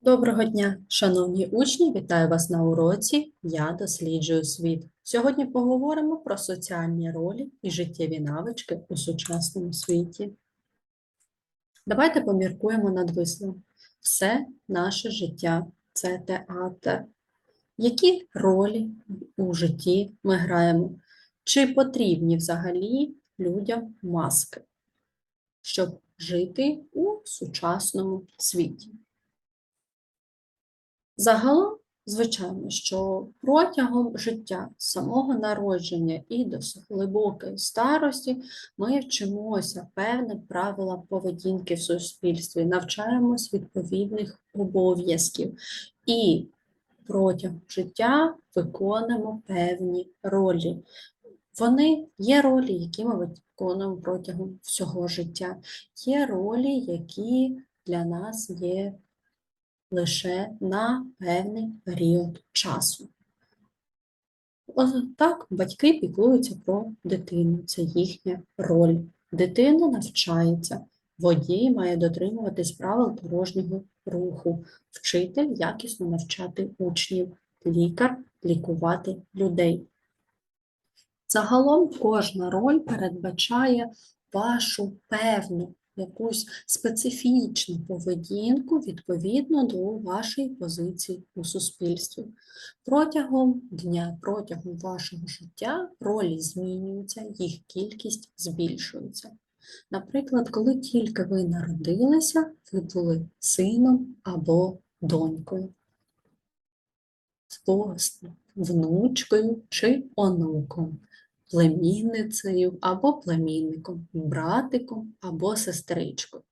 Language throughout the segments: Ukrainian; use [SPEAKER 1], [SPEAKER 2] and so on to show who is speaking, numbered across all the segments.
[SPEAKER 1] Доброго дня, шановні учні! Вітаю вас на уроці Я досліджую світ. Сьогодні поговоримо про соціальні ролі і життєві навички у сучасному світі. Давайте поміркуємо над висловом. Все наше життя це театр. Які ролі у житті ми граємо? Чи потрібні взагалі людям маски, щоб жити у сучасному світі? Загалом, звичайно, що протягом життя самого народження і до глибокої старості ми вчимося певним правилам поведінки в суспільстві, навчаємось відповідних обов'язків і протягом життя виконуємо певні ролі. Вони є ролі, які ми виконуємо протягом всього життя. Є ролі, які для нас є лише на певний період часу. Ось Так, батьки піклуються про дитину, це їхня роль. Дитина навчається, водій має дотримуватись правил дорожнього руху, вчитель якісно навчати учнів, лікар лікувати людей. Загалом кожна роль передбачає вашу певну якусь специфічну поведінку відповідно до вашої позиції у суспільстві. Протягом дня, протягом вашого життя ролі змінюються, їх кількість збільшується. Наприклад, коли тільки ви народилися, ви були сином або донькою, внучкою чи онуком племінницею або племінником, братиком або сестричкою.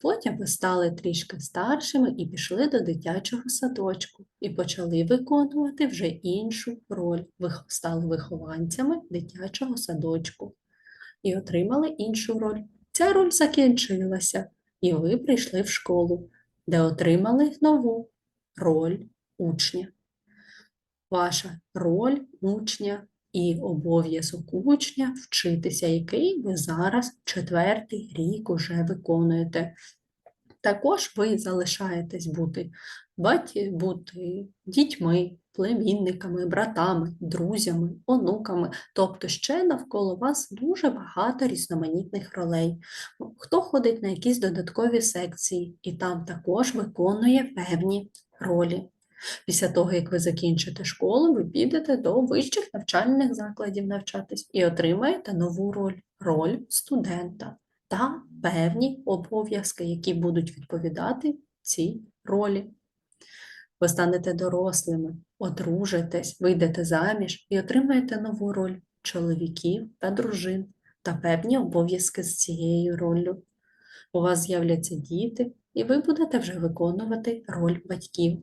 [SPEAKER 1] Потім ви стали трішки старшими і пішли до дитячого садочку і почали виконувати вже іншу роль. Стали вихованцями дитячого садочку і отримали іншу роль. Ця роль закінчилася, і ви прийшли в школу, де отримали нову роль учня. Ваша роль учня і обов'язок учня вчитися, який ви зараз четвертий рік уже виконуєте. Також ви залишаєтесь бути, баті, бути дітьми, племінниками, братами, друзями, онуками, тобто ще навколо вас дуже багато різноманітних ролей. Хто ходить на якісь додаткові секції і там також виконує певні ролі. Після того, як ви закінчите школу, ви підете до вищих навчальних закладів навчатись і отримаєте нову роль роль студента та певні обов'язки, які будуть відповідати цій ролі. Ви станете дорослими, одружитесь, вийдете заміж і отримаєте нову роль чоловіків та дружин та певні обов'язки з цією роллю. У вас з'являться діти, і ви будете вже виконувати роль батьків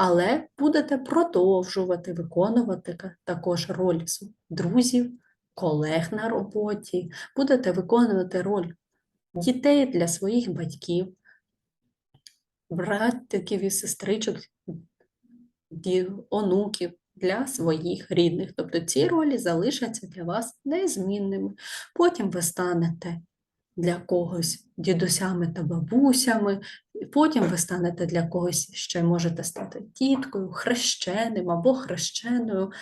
[SPEAKER 1] але будете продовжувати виконувати також роль друзів, колег на роботі, будете виконувати роль дітей для своїх батьків, братиків і сестричок, онуків для своїх рідних. Тобто ці ролі залишаться для вас незмінними. Потім ви станете для когось дідусями та бабусями, і потім ви станете для когось ще можете стати тіткою, хрещеним або хрещеною.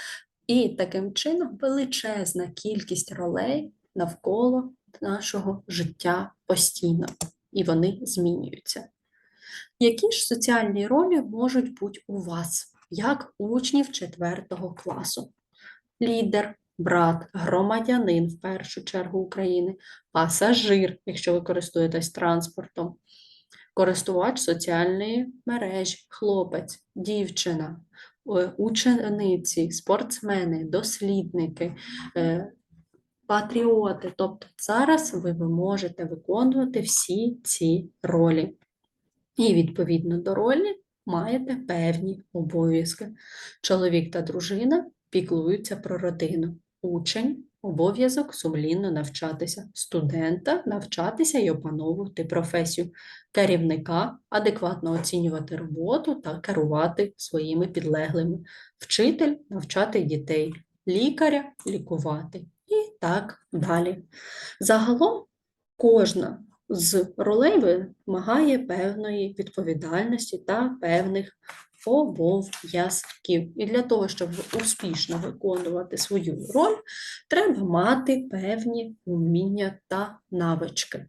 [SPEAKER 1] І таким чином величезна кількість ролей навколо нашого життя постійно, і вони змінюються. Які ж соціальні ролі можуть бути у вас, як учнів 4 класу? Лідер, брат, громадянин в першу чергу України, пасажир, якщо ви користуєтесь транспортом, користувач соціальної мережі, хлопець, дівчина, е, учениці, спортсмени, дослідники, е, патріоти. Тобто зараз ви ви можете виконувати всі ці ролі. І відповідно до ролі маєте певні обов'язки. Чоловік та дружина піклуються про родину. Учень обов'язок сумлінно навчатися, студента навчатися і опановувати професію, керівника адекватно оцінювати роботу та керувати своїми підлеглими, вчитель навчати дітей, лікаря лікувати і так далі. Загалом кожна з ролей вимагає певної відповідальності та певних обов'язків. І для того, щоб успішно виконувати свою роль, треба мати певні вміння та навички.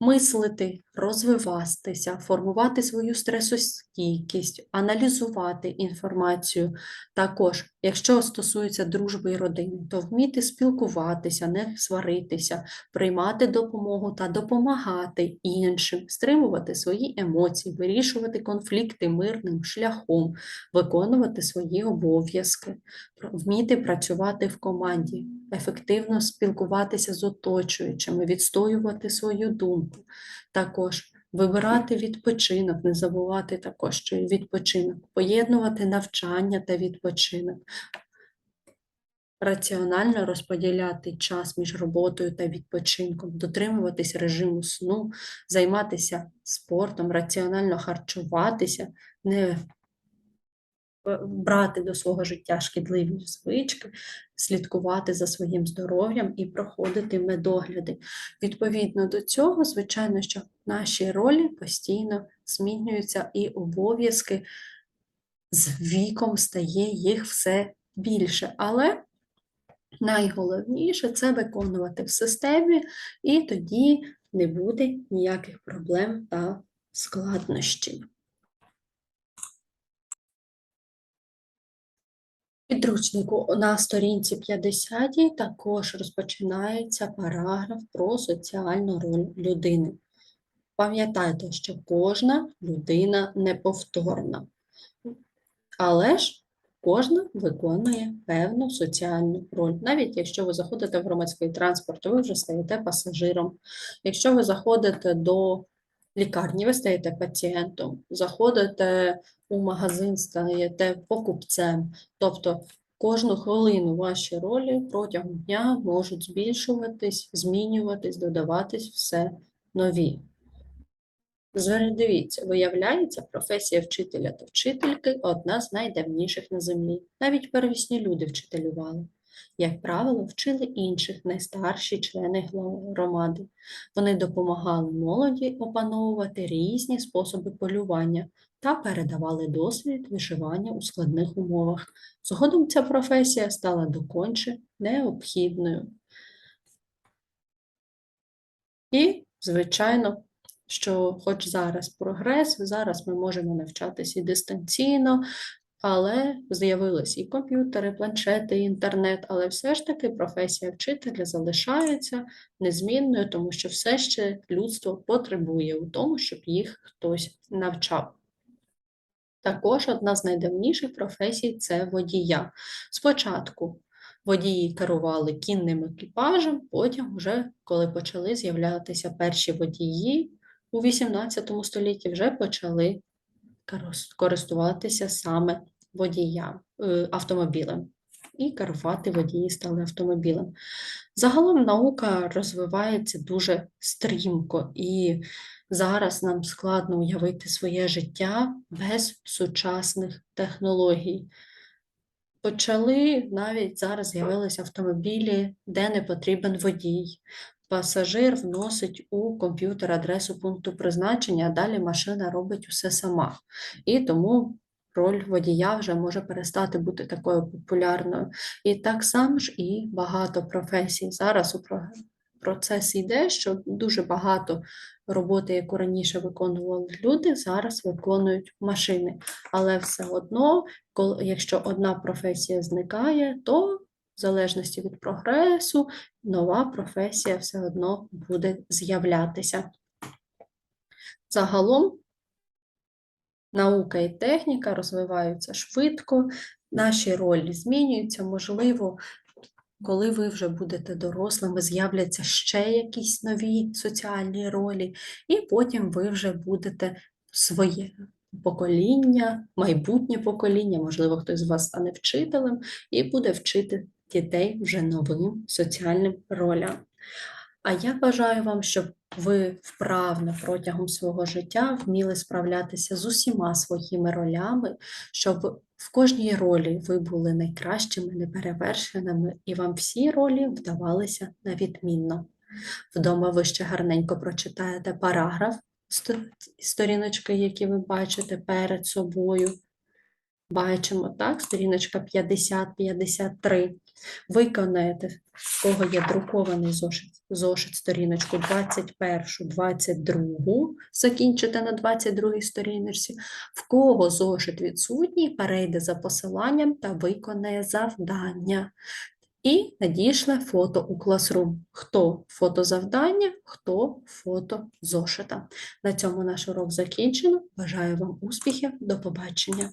[SPEAKER 1] Мислити, розвиватися, формувати свою стресостійкість, аналізувати інформацію. Також, якщо стосується дружби і родини, то вміти спілкуватися, не сваритися, приймати допомогу та допомагати іншим, стримувати свої емоції, вирішувати конфлікти мирним шляхом, виконувати свої обов'язки, вміти працювати в команді, ефективно спілкуватися з оточуючими, відстоювати свою думку. Також вибирати відпочинок, не забувати також, що відпочинок, поєднувати навчання та відпочинок, раціонально розподіляти час між роботою та відпочинком, дотримуватись режиму сну, займатися спортом, раціонально харчуватися, не брати до свого життя шкідливі звички, слідкувати за своїм здоров'ям і проходити медогляди. Відповідно до цього, звичайно, що наші ролі постійно змінюються і обов'язки з віком стає їх все більше. Але найголовніше це виконувати в системі, і тоді не буде ніяких проблем та складнощів. Підручнику на сторінці 50 також розпочинається параграф про соціальну роль людини. Пам'ятайте, що кожна людина неповторна, але ж кожна виконує певну соціальну роль. Навіть якщо ви заходите в громадський транспорт, ви вже стаєте пасажиром. Якщо ви заходите до лікарні, ви стаєте пацієнтом, заходите у магазин, стаєте покупцем. Тобто кожну хвилину ваші ролі протягом дня можуть збільшуватись, змінюватись, додаватись все нові. Дивіться, виявляється, професія вчителя та вчительки одна з найдавніших на землі. Навіть первісні люди вчителювали. Як правило, вчили інших найстарші члени громади. Вони допомагали молоді опановувати різні способи полювання та передавали досвід виживання у складних умовах. Згодом ця професія стала доконче необхідною. І, звичайно, що хоч зараз прогрес, зараз ми можемо навчатися дистанційно, але з'явились і комп'ютери, планшети, і інтернет, але все ж таки професія вчителя залишається незмінною, тому що все ще людство потребує у тому, щоб їх хтось навчав. Також одна з найдавніших професій це водія. Спочатку водії керували кінним екіпажем, потім, вже коли почали з'являтися перші водії у 18 столітті, вже почали користуватися саме водіям, е, автомобілем. І керувати водії стали автомобілем. Загалом наука розвивається дуже стрімко, і зараз нам складно уявити своє життя без сучасних технологій. Почали навіть зараз з'явилися автомобілі, де не потрібен водій. Пасажир вносить у комп'ютер адресу пункту призначення, а далі машина робить усе сама. І тому роль водія вже може перестати бути такою популярною. І так само ж і багато професій. Зараз у про- процес йде, що дуже багато роботи, яку раніше виконували люди, зараз виконують машини. Але все одно, якщо одна професія зникає, то в залежності від прогресу, нова професія все одно буде з'являтися. Загалом наука і техніка розвиваються швидко, наші ролі змінюються, можливо, коли ви вже будете дорослими, з'являться ще якісь нові соціальні ролі, і потім ви вже будете своє покоління, майбутнє покоління, можливо, хтось з вас стане вчителем і буде вчити дітей вже новим соціальним ролям. А я бажаю вам, щоб ви вправно протягом свого життя вміли справлятися з усіма своїми ролями, щоб в кожній ролі ви були найкращими, неперевершеними, і вам всі ролі вдавалися на відмінно. Вдома ви ще гарненько прочитаєте параграф сторіночки, які ви бачите перед собою. Бачимо, так, сторіночка 50-53. Виконаєте, в кого є друкований зошит, зошит сторіночку 21, 22, закінчите на 22 сторіночці. В кого зошит відсутній, перейде за посиланням та виконає завдання. І надійшле фото у Classroom. Хто фото завдання, хто фото зошита. На цьому наш урок закінчено. Бажаю вам успіхів. До побачення.